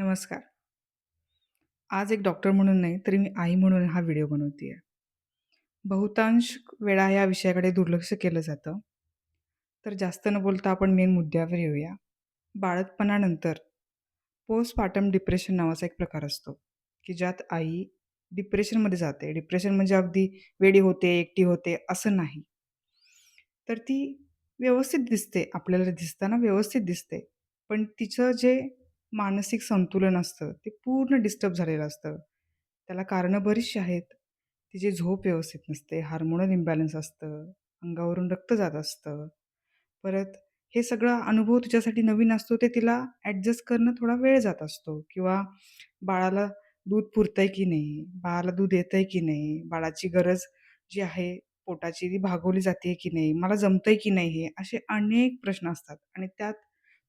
नमस्कार. आज एक डॉक्टर म्हणून नाही, तर मी आई म्हणून हा व्हिडिओ बनवते आहे बहुतांश वेळा या विषयाकडे दुर्लक्ष केलं जातं. तर जास्त न बोलता आपण मेन मुद्द्यावर येऊया. बाळतपणानंतर पोस्टपार्टम डिप्रेशन नावाचा एक प्रकार असतो, की ज्यात आई डिप्रेशनमध्ये जाते. डिप्रेशन म्हणजे अगदी वेडी होते, एकटी होते असं नाही. तर ती व्यवस्थित दिसते, आपल्याला दिसताना व्यवस्थित दिसते. पण तिचं जे मानसिक संतुलन असतं, ते पूर्ण डिस्टर्ब झालेलं असतं. त्याला कारणं बरीचशी आहेत. तिची झोप व्यवस्थित नसते, हार्मोनल इम्बॅलन्स असतं, अंगावरून रक्त जात असतं. परत हे सगळं अनुभव तिच्यासाठी नवीन असतो, ते तिला ॲडजस्ट करणं थोडा वेळ जात असतो. किंवा बाळाला दूध पुरतंय की नाही, बाळाला दूध येतंय की नाही, बाळाची गरज जी आहे पोटाची ती भागवली जाते की नाही, मला जमतंय की नाही हे, असे अनेक प्रश्न असतात. आणि त्यात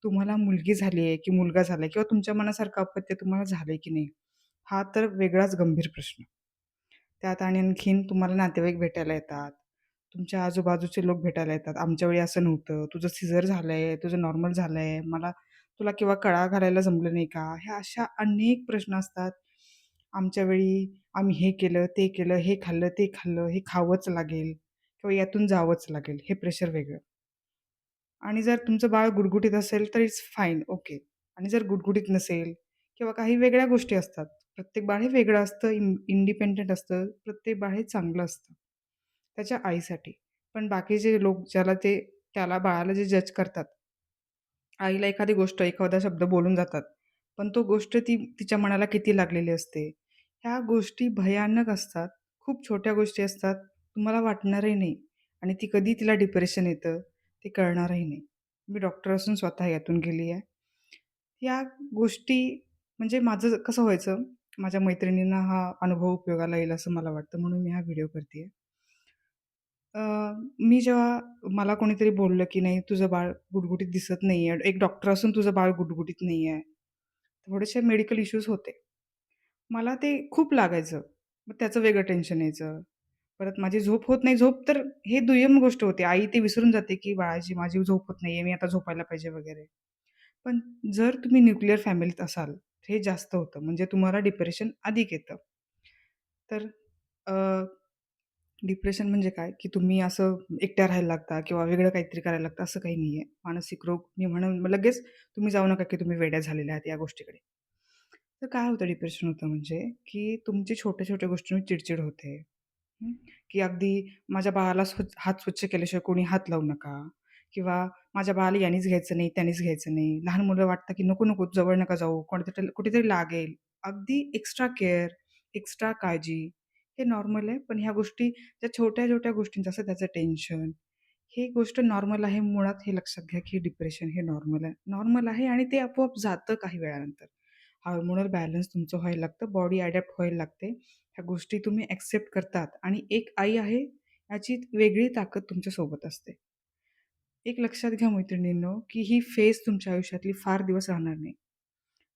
तुम्हाला मुलगी झाली आहे की मुलगा झाला आहे किंवा तुमच्या मनासारखं अपत्य तुम्हाला झालं की नाही, हा तर वेगळाच गंभीर प्रश्न. त्यात आणि आणखीन तुम्हाला नातेवाईक भेटायला येतात. तुमच्या आजूबाजूचे लोक भेटायला येतात. आमच्या वेळी असं नव्हतं. तुझं सिझर झालंय, तुझं नॉर्मल झालंय, मला तुला किंवा कळा घालायला जमलं नाही का? ह्या अशा अनेक प्रश्न असतात. आमच्या वेळी आम्ही हे केलं, ते केलं, हे खाल्लं, ते खाल्लं, हे खावंच लागेल किंवा यातून जावंच लागेल. हे प्रेशर वेगळं. आणि जर तुमचं बाळ गुडगुडीत असेल तर इट्स फाईन, ओके. आणि जर गुडगुडीत नसेल किंवा काही वेगळ्या गोष्टी असतात. प्रत्येक बाळ हे वेगळं असतं, इन इंडिपेंडंट असतं. प्रत्येक बाळ हे चांगलं असतं त्याच्या आईसाठी. पण बाकीचे लोक ज्याला ते त्याला बाळाला जे जज करतात, आईला एखादी गोष्ट, एखादा शब्द बोलून जातात. पण तो गोष्ट ती तिच्या मनाला किती लागलेली असते. ह्या गोष्टी भयानक असतात. खूप छोट्या गोष्टी असतात. तुम्हाला वाटणारही नाही आणि ती कधी तिला डिप्रेशन येतं ते कळणारही नाही. मी डॉक्टर असून स्वतः यातून गेली आहे. या गोष्टी म्हणजे माझं कसं व्हायचं, माझ्या मैत्रिणींना हा अनुभव उपयोगाला येईल असं मला वाटतं म्हणून मी हा व्हिडिओ करते आहे मी जेव्हा मला कोणीतरी बोललं, की "नाही तुझं बाळ गुटगुटीत दिसत नाही आहे एक डॉक्टर असून तुझं बाळ गुटगुटीत नाही आहे थोडेसे मेडिकल इश्यूज होते. मला ते खूप लागायचं. मग त्याचं वेगळं टेन्शन यायचं. परत माझी झोप होत नाही. झोप तर हे दुय्यम गोष्ट होती. आई ते विसरून जाते, की बाळाची माझी झोप होत नाही आहे मी आता झोपायला पाहिजे वगैरे. पण जर तुम्ही न्यूक्लिअर फॅमिलीत असाल, हे जास्त होतं. म्हणजे तुम्हाला डिप्रेशन अधिक येतं. तर डिप्रेशन म्हणजे काय, की तुम्ही असं एकट्या राहायला लागता किंवा वेगळं काहीतरी करायला लागतं असं काही नाही आहे मानसिक रोग मी म्हणून मग लगेच तुम्ही जाऊ नका, की तुम्ही वेड्या झालेल्या आहात या गोष्टीकडे. तर काय होतं डिप्रेशन होतं म्हणजे, की तुमची छोट्या-छोट्या गोष्टींवर चिडचिड होते. हं, की अगदी माझ्या बाळाला स्वच्छ हात स्वच्छ केल्याशिवाय कोणी हात लावू नका किंवा माझ्या बाळाला यानीच घ्यायचं नाही, त्यानीच घ्यायचं नाही. लहान मुलं वाटतं की नको, नको जवळ नका जाऊ, कोणीतरी कुठेतरी लागेल. अगदी एक्स्ट्रा केअर, एक्स्ट्रा काळजी हे नॉर्मल आहे. पण ह्या गोष्टी ज्या छोट्या-छोट्या गोष्टींचं असं त्याचं टेन्शन, ही गोष्ट नॉर्मल आहे. मुळात हे लक्षात घ्या की डिप्रेशन हे नॉर्मल आहे. नॉर्मल आहे आणि ते आपोआप जातं काही वेळानंतर. हार्मोनल बॅलन्स तुमचं व्हायला लागतं, बॉडी ॲडॅप्ट व्हायला लागते. ह्या गोष्टी तुम्ही ॲक्सेप्ट करतात आणि एक आई आहे याची वेगळी ताकद तुमच्यासोबत असते. एक लक्षात घ्या मैत्रिणींनो, की ही फेज तुमच्या आयुष्यातली फार दिवस राहणार नाही.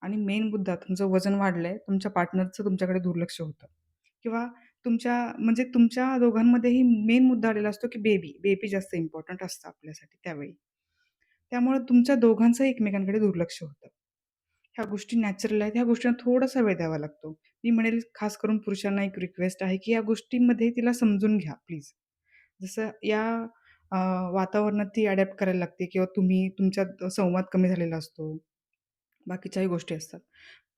आणि मेन मुद्दा तुमचं वजन वाढलं आहे तुमच्या पार्टनरचं तुमच्याकडे दुर्लक्ष होतं किंवा तुमच्या म्हणजे तुमच्या दोघांमध्येही मेन मुद्दा आलेला असतो, की बेबी. बेबी जास्त इम्पॉर्टंट असतं आपल्यासाठी त्यावेळी. त्यामुळे तुमच्या दोघांचं एकमेकांकडे दुर्लक्ष होतं. ह्या गोष्टी नॅचरल आहेत. ह्या गोष्टींना थोडासा वेळ द्यावा लागतो. मी म्हणेल खास करून पुरुषांना एक रिक्वेस्ट आहे, की या गोष्टींमध्ये तिला समजून घ्या प्लीज. जसं या अ, वातावरणात ती अडॅप्ट करायला लागते किंवा तुम्ही तुमच्यात संवाद कमी झालेला असतो. बाकीच्याही गोष्टी असतात.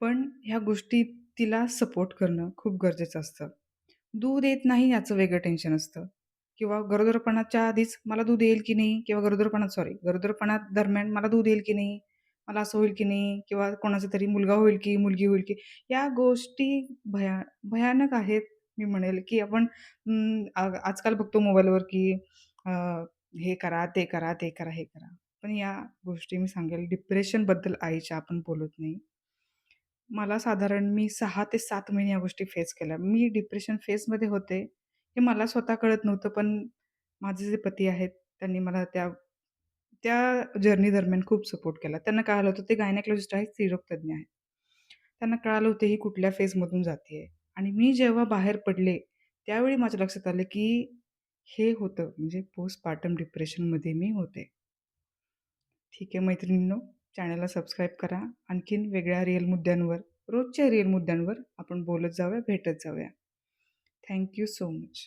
पण ह्या गोष्टी तिला सपोर्ट करणं खूप गरजेचं असतं. दूध येत नाही याचं वेगळं टेन्शन असतं किंवा गरोदरपणाच्या आधीच मला दूध येईल की नाही किंवा गरोदरपणात सॉरी गरोदरपणात दरम्यान मला दूध येईल की नाही, मला असं होईल की नाही किंवा कोणाचा तरी मुलगा होईल की मुलगी होईल की या गोष्टी भया भयानक आहेत. मी म्हणेल की आपण अं, आ आजकाल बघतो मोबाईलवर की हे करा, ते करा, ते करा, हे करा. पण या गोष्टी मी सांगेल डिप्रेशनबद्दल आईच्या आपण बोलत नाही. मला साधारण मी सहा ते सात महिने या गोष्टी फेस केल्या. मी डिप्रेशन फेसमध्ये होते, हे मला स्वतः कळत नव्हतं. पण माझे जे पती आहेत, त्यांनी मला त्या त्या जर्नी दरम्यान खूप सपोर्ट केला. त्यांना कळालं होतं ते गायनेकॉलॉजिस्ट आहेत, स्त्रीरोगतज्ञ आहेत. त्यांना कळालं होतं ही कुठल्या फेजमधून जातीये आणि मी जेव्हा बाहेर पडले, त्यावेळी माझ्या लक्षात आलं, की हे होतं म्हणजे पोस्टपार्टम डिप्रेशनमध्ये मी होते. ठीक आहे मैत्रिणींनो, चॅनलला सबस्क्राईब करा आणखीन वेगळ्या रिअल मुद्द्यांवर रोजच्या रिअल मुद्द्यांवर आपण बोलत जाऊया भेटत जाऊया थँक्यू सो मच